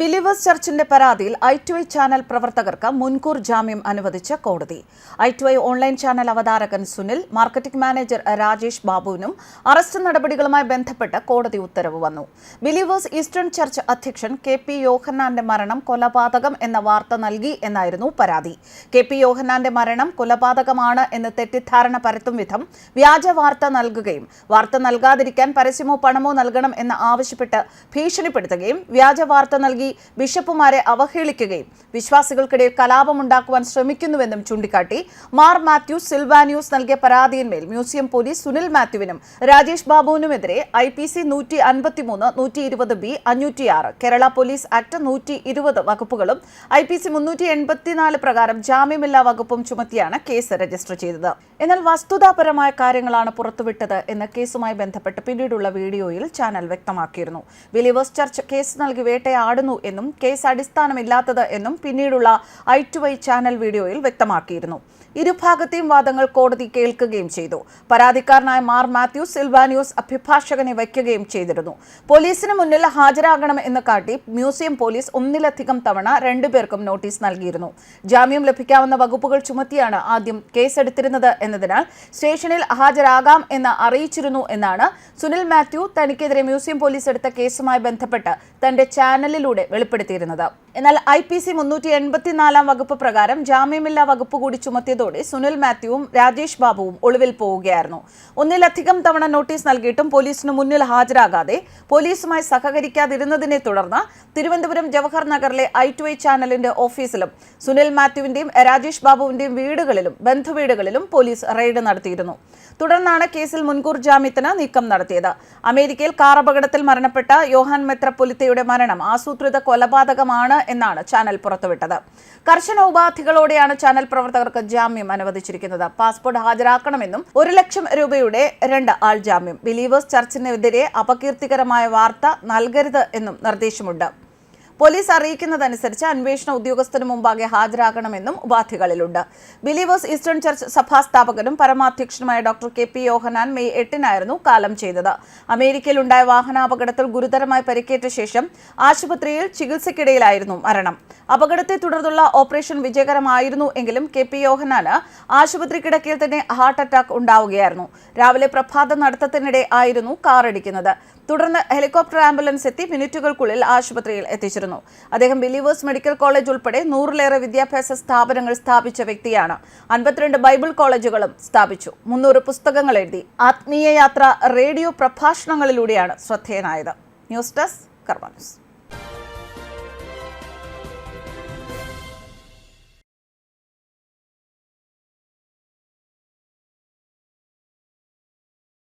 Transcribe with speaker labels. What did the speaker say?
Speaker 1: Believers ചർച്ചിന്റെ പരാതിയിൽ I to I channel പ്രവർത്തകർക്ക് മുൻകൂർ ജാമ്യം അനുവദിച്ച കോടതി. I two I online channel അവതാരകൻ സുനിൽ മാർക്കറ്റിംഗ് മാനേജർ രാജേഷ് ബാബുവിനും അറസ്റ്റ് നടപടികളുമായി ബന്ധപ്പെട്ട് കോടതി ഉത്തരവ് വന്നു. ബിലീവേഴ്സ് ഈസ്റ്റേൺ ചർച്ച് അധ്യക്ഷൻ കെ പി യോഹന്നാന്റെ മരണം കൊലപാതകം എന്ന വാർത്ത നൽകി എന്നായിരുന്നു പരാതി. കെ പി യോഹന്നാന്റെ മരണം കൊലപാതകമാണ് എന്ന് തെറ്റിദ്ധാരണ പരത്തും വിധം വ്യാജ വാർത്ത നൽകുകയും വാർത്ത നൽകാതിരിക്കാൻ പരസ്യമോ പണമോ നൽകണം എന്ന് ആവശ്യപ്പെട്ട് ഭീഷണിപ്പെടുത്തുകയും വ്യാജ വാർത്ത നൽകി ബിഷപ്പുമാരെ അവഹേളിക്കുകയും വിശ്വാസികൾക്കിടയിൽ കലാപമുണ്ടാക്കുവാൻ ശ്രമിക്കുന്നുവെന്നും ചൂണ്ടിക്കാട്ടി. മാർ മാത്യു സിൽവാനിയൂസ് നൽകിയ പരാതിയിന്മേൽ മ്യൂസിയം പോലീസ് സുനിൽ മാത്യുവിനും രാജേഷ് ബാബുവിനുമെതിരെ ഐ പി സി നൂറ്റി അൻപത്തിമൂന്ന് നൂറ്റി ഇരുപത് ബി അഞ്ഞൂറ്റിയാറ് കേരള പോലീസ് ആക്ട് നൂറ്റി ഇരുപത് വകുപ്പുകളും ഐ പി സി മുന്നൂറ്റി എൺപത്തിനാല് പ്രകാരം ജാമ്യമില്ലാ വകുപ്പും ചുമത്തിയാണ് കേസ് രജിസ്റ്റർ ചെയ്തത്. എന്നാൽ വസ്തുതാപരമായ കാര്യങ്ങളാണ് പുറത്തുവിട്ടത് എന്ന കേസുമായി ബന്ധപ്പെട്ട് പിന്നീടുള്ള വീഡിയോയിൽ ചാനൽ വ്യക്തമാക്കിയിരുന്നു. ബിലീവേഴ്സ് ചർച്ച് കേസ് നൽകി വേട്ടയാടുന്നു എന്നും കേസ് അടിസ്ഥാനമില്ലാത്തത് എന്നും പിന്നീടുള്ള ഐ ടു ഐ ചാനൽ വീഡിയോയിൽ വ്യക്തമാക്കിയിരുന്നു. ഇരുഭാഗത്തെയും വാദങ്ങൾ കോടതി കേൾക്കുകയും ചെയ്തു. പരാതിക്കാരനായ മാർ മാത്യൂസ് സിൽവാനിയോസ് അഭിഭാഷകനെ വയ്ക്കുകയും ചെയ്തിരുന്നു. പോലീസിന് മുന്നിൽ ഹാജരാകണം എന്ന് കാട്ടി മ്യൂസിയം പോലീസ് ഒന്നിലധികം തവണ രണ്ടുപേർക്കും നോട്ടീസ് നൽകിയിരുന്നു. ജാമ്യം ലഭിക്കാവുന്ന വകുപ്പുകൾ ചുമത്തിയാണ് ആദ്യം കേസെടുത്തിരുന്നത് എന്നതിനാൽ സ്റ്റേഷനിൽ ഹാജരാകാം എന്ന് അറിയിച്ചിരുന്നു എന്നാണ് സുനിൽ മാത്യു തനിക്കെതിരെ മ്യൂസിയം പോലീസ് എടുത്ത കേസുമായി ബന്ധപ്പെട്ട് തന്റെ ചാനലിലൂടെ വെളിപ്പെടുത്തിയിരുന്നത്. എന്നാൽ ഐ പി സി മുന്നൂറ്റി എൺപത്തിനാലാം വകുപ്പ് പ്രകാരം ജാമ്യമില്ലാ വകുപ്പ് കൂടി ചുമത്തിയതോടെ സുനിൽ മാത്യുവും രാജേഷ് ബാബുവും ഒളിവിൽ പോവുകയായിരുന്നു. ഒന്നിലധികം തവണ നോട്ടീസ് നൽകിയിട്ടും പോലീസിന് മുന്നിൽ ഹാജരാകാതെ പോലീസുമായി സഹകരിക്കാതിരുന്നതിനെ തുടർന്ന് തിരുവനന്തപുരം ജവഹർ നഗറിലെ ഐ ടു ഐ ചാനലിന്റെ ഓഫീസിലും സുനിൽ മാത്യുവിന്റെയും രാജേഷ് ബാബുവിന്റെയും വീടുകളിലും ബന്ധുവീടുകളിലും പോലീസ് റെയ്ഡ് നടത്തിയിരുന്നു. തുടർന്നാണ് കേസിൽ മുൻകൂർ ജാമ്യത്തിന് നീക്കം നടത്തിയത്. അമേരിക്കയിൽ കാർ അപകടത്തിൽ മരണപ്പെട്ട യോഹാൻ മെത്രപ്പൊലിത്തയുടെ മരണം ആസൂത്രിത കൊലപാതകമാണ് എന്നാണ് ചാനൽ പുറത്തുവിട്ടത്. കർശന ഉപാധികളോടെയാണ് ചാനൽ പ്രവർത്തകർക്ക് ജാമ്യം അനുവദിച്ചിരിക്കുന്നത്. പാസ്പോർട്ട് ഹാജരാക്കണമെന്നും ഒരു ലക്ഷം രൂപയുടെ രണ്ട് ആൾ ജാമ്യം ബിലീവേഴ്സ് ചർച്ചിനെതിരെ അപകീർത്തികരമായ വാർത്ത നൽകരുത് എന്നും നിർദ്ദേശമുണ്ട്. പോലീസ് അറിയിക്കുന്നതനുസരിച്ച് അന്വേഷണ ഉദ്യോഗസ്ഥന് മുമ്പാകെ ഹാജരാകണമെന്നും ഉപാധികളിലുണ്ട്. ബിലീവേഴ്സ് ഈസ്റ്റേൺ ചർച്ച് സഭാസ്ഥാപകനും പരമാധ്യക്ഷനുമായ doctor K P Yohannan May എട്ടിനായിരുന്നു കാലം ചെയ്തത്. അമേരിക്കയിലുണ്ടായ വാഹനാപകടത്തിൽ ഗുരുതരമായി പരിക്കേറ്റ ശേഷം ആശുപത്രിയിൽ ചികിത്സയ്ക്കിടയിലായിരുന്നു മരണം. അപകടത്തെ തുടർന്നുള്ള ഓപ്പറേഷൻ വിജയകരമായിരുന്നു എങ്കിലും കെ പി യോഹനാന് ആശുപത്രി കിടക്കയിൽ തന്നെ ഹാർട്ട് അറ്റാക്ക് ഉണ്ടാവുകയായിരുന്നു. രാവിലെ പ്രഭാത നടത്തത്തിനിടെ ആയിരുന്നു കാറടിക്കുന്നത്. തുടർന്ന് ഹെലികോപ്റ്റർ ആംബുലൻസ് എത്തി മിനിറ്റുകൾക്കുള്ളിൽ ആശുപത്രിയിൽ എത്തിച്ചിരുന്നു. അദ്ദേഹം ബിലീവേഴ്സ് മെഡിക്കൽ കോളേജ് ഉൾപ്പെടെ നൂറിലേറെ വിദ്യാഭ്യാസ സ്ഥാപനങ്ങൾ സ്ഥാപിച്ച വ്യക്തിയാണ്. അൻപത്തിരണ്ട് ബൈബിൾ കോളേജുകളും സ്ഥാപിച്ചു. മുന്നൂറ് പുസ്തകങ്ങൾ എഴുതി. ആത്മീയ യാത്ര റേഡിയോ പ്രഭാഷണങ്ങളിലൂടെയാണ് ശ്രദ്ധേയനായത്. ന്യൂസ് ഡെസ്ക് കർമ്മ